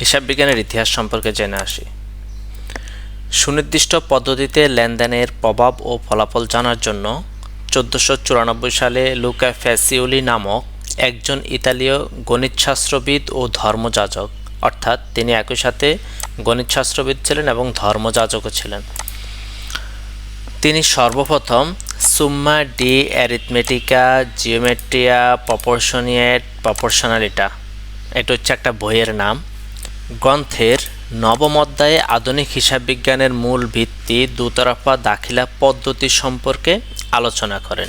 হিসাব বিজ্ঞানের ইতিহাস সম্পর্কে জেনে আসি। সুনির্দিষ্ট পদ্ধতিতে লেনদেনের প্রভাব ও ফলাফল জানার জন্য চোদ্দোশো চুরানব্বই সালে লুকা ফ্যাসিওলি নামক একজন ইতালীয় গণিতশাস্ত্রবিদ ও ধর্মযাজক, অর্থাৎ তিনি একই সাথে গণিতশাস্ত্রবিদ ছিলেন এবং ধর্মযাজকও ছিলেন। তিনি সর্বপ্রথম সুম্মা ডি অ্যারিথমেটিকা জিওমেট্রিয়া প্রপোর্শনিয়েট প্রপোর্শনালিটা এটা হচ্ছে একটা বইয়ের নাম। গ্রন্থের নবম অধ্যায়ে আধুনিক হিসাব বিজ্ঞানের মূল ভিত্তি দুতরফা দাখিলা পদ্ধতি সম্পর্কে আলোচনা করেন।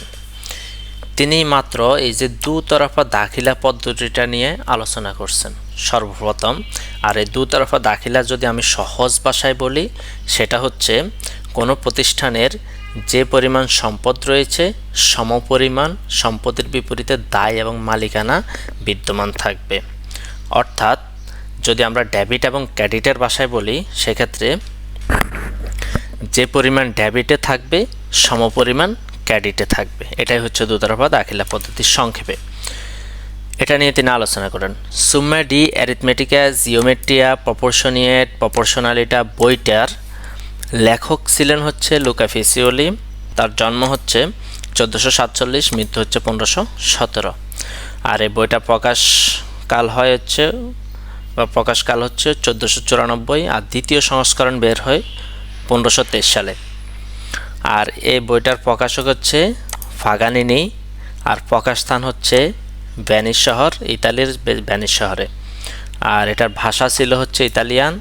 তিনি মাত্র এই যে দুতরফা দাখিলা পদ্ধতিটা নিয়ে আলোচনা করছেন। সর্বপ্রথম, আর এই দুতরফা দাখিলা যদি আমি সহজ ভাষায় বলি, সেটা হচ্ছে কোনো প্রতিষ্ঠানের যে পরিমাণ সম্পদ রয়েছে, সমপরিমাণ সম্পদের বিপরীতে দায় এবং মালিকানা বিদ্যমান থাকবে। অর্থাৎ যদি আমরা ডেবিট এবং ক্রেডিটের ভাষায় বলি, সেক্ষেত্রে যে পরিমাণ ডেবিটে থাকবে, সমপরিমাণ ক্রেডিটে থাকবে। এটাই হচ্ছে দুতরফা দাখিলা পদ্ধতির সংক্ষেপে। এটা নিয়ে তিনি আলোচনা করেন। সুম্মা ডি অ্যারিথমেটিকা জিওমেট্রিয়া প্রপোর্শনিয়েট প্রপোর্শনালিটা বইটার লেখক ছিলেন হচ্ছে লুকা ফিসিওলি। তার জন্ম হচ্ছে চোদ্দোশো সাতচল্লিশ, মৃত্যু হচ্ছে পনেরোশো সতেরো। আর এই বইটা প্রকাশ কাল হয় হচ্ছে বা প্রকাশকাল হচ্ছে চোদ্দোশো চুরানব্বই আর দ্বিতীয় সংস্করণ বের হয় পনেরোশো তেইশ সালে। আর এই বইটার প্রকাশক হচ্ছে ফাগানিনি আর প্রকাশ স্থান হচ্ছে ভ্যানিস শহর, ইতালির ভ্যানিস শহরে। আর এটার ভাষা ছিল হচ্ছে ইতালিয়ান।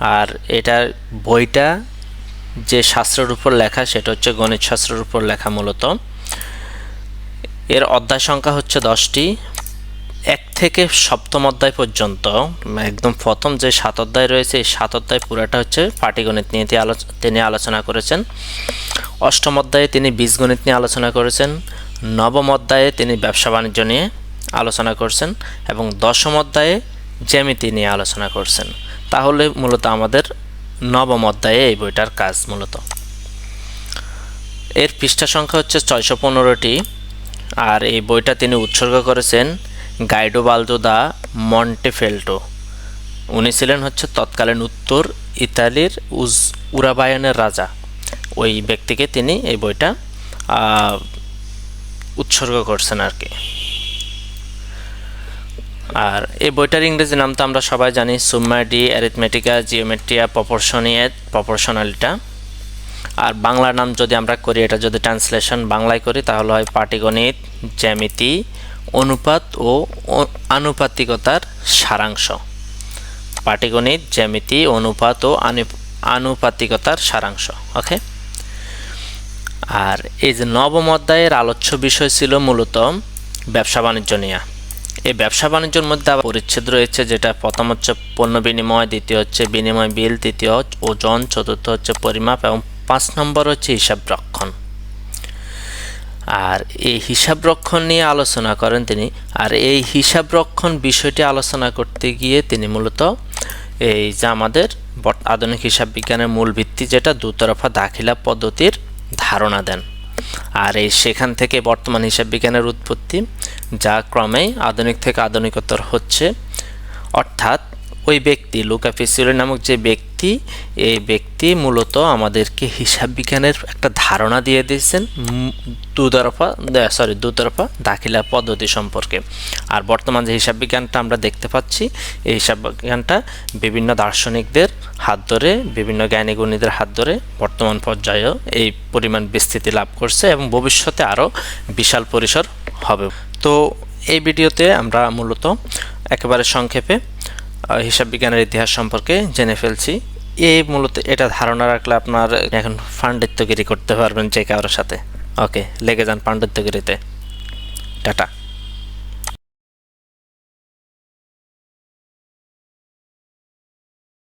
আর এটার বইটা যে শাস্ত্রের উপর লেখা সেটা হচ্ছে গণিত শাস্ত্রের উপর লেখা মূলত। এর অধ্যায় সংখ্যা হচ্ছে দশটি। থেকে সপ্তম অধ্যায় পর্যন্ত, একদম প্রথম যে সাত অধ্যায় রয়েছে, এই সাত অধ্যায় পুরাটা হচ্ছে পাটিগণিত নিয়ে তিনি আলোচনা করেছেন। অষ্টম অধ্যায়ে তিনি বীজগণিত নিয়ে আলোচনা করেছেন। নবম অধ্যায়ে তিনি ব্যবসা বাণিজ্য নিয়ে আলোচনা করছেন এবং দশম অধ্যায়ে জ্যামিতি নিয়ে আলোচনা করছেন। তাহলে মূলত আমাদের নবম অধ্যায়ে এই বইটার কাজ মূলত। এর পৃষ্ঠা সংখ্যা হচ্ছে ছয়শো পনেরোটি, আর এই বইটা তিনি উৎসর্গ করেছেন গাইডো বালদো দা মন্টেফেল্টো। উনি ছিলেন হচ্ছে তৎকালীন উত্তর ইতালির উজ উরাবায়নের রাজা। ওই ব্যক্তিকে তিনি এই বইটা উৎসর্গ করছেন আর কি। আর এই বইটার ইংরেজি নাম তো আমরা সবাই জানি, সুম্মা ডি, অ্যারিথমেটিকা, জিওমেট্রিয়া প্রপোর্শনিয়েট প্রপোর্শনালিটা। আর বাংলা নাম যদি আমরা করি, এটা যদি ট্রান্সলেশন বাংলায় করি, তাহলে হয় পাটিগণিত, জ্যামিতি অনুপাত ও আনুপাতিকতার সারাংশ। পাটিগণিত জ্যামিতি অনুপাত ও আনুপাতিকতার সারাংশ, ওকে? আর এই যে নবম অধ্যায়ের আলোচ্য বিষয় ছিল মূলত ব্যবসা বাণিজ্য নিয়ে। এই ব্যবসা বাণিজ্যের মধ্যে আবার পরিচ্ছেদ রয়েছে, যেটা প্রথম হচ্ছে পণ্য বিনিময়, দ্বিতীয় হচ্ছে বিনিময় বিল, তৃতীয় ওজন চতুর্থ হচ্ছে পরিমাপ এবং পাঁচ নম্বর হচ্ছে হিসাব রক্ষণ। আর এই হিসাব রক্ষণ নিয়ে আলোচনা করেন তিনি। আর এই হিসাব রক্ষণ বিষয়টি আলোচনা করতে গিয়ে তিনি মূলত এই যে আমাদের আধুনিক হিসাব বিজ্ঞানের মূল ভিত্তি যেটা, দুতরফা দাখিলা পদ্ধতির ধারণা দেন। আর এই সেখান থেকে বর্তমান হিসাব বিজ্ঞানের উৎপত্তি, যা ক্রমে আধুনিক থেকে আধুনিকতর হচ্ছে। অর্থাৎ ওই ব্যক্তি, লুকা নামক যে ব্যক্তি এই ব্যক্তি মূলত আমাদেরকে হিসাব বিজ্ঞানের একটা ধারণা দিয়ে দিয়েছেন দুতরফা সরি দুতরফা দাখিলা পদ্ধতি সম্পর্কে। আর বর্তমান যে হিসাব বিজ্ঞানটা আমরা দেখতে পাচ্ছি, এই হিসাব বিজ্ঞানটা বিভিন্ন দার্শনিকদের হাত ধরে, বিভিন্ন জ্ঞানী গুণীদের হাত ধরে বর্তমান পর্যায়েও এই পরিমাণ বিস্তৃতি লাভ করছে এবং ভবিষ্যতে আরও বিশাল পরিসর হবে। তো এই ভিডিওতে আমরা মূলত একেবারে সংক্ষেপে হিসাব বিজ্ঞানের ইতিহাস সম্পর্কে জেনে ফেলছি। এই মূলত এটা ধারণা রাখলে আপনার এখন পাণ্ডিত্যগিরি করতে পারবেন যে কারোর সাথে। ওকে, লেগে যান পাণ্ডিত্যগিরিতে। টাটা।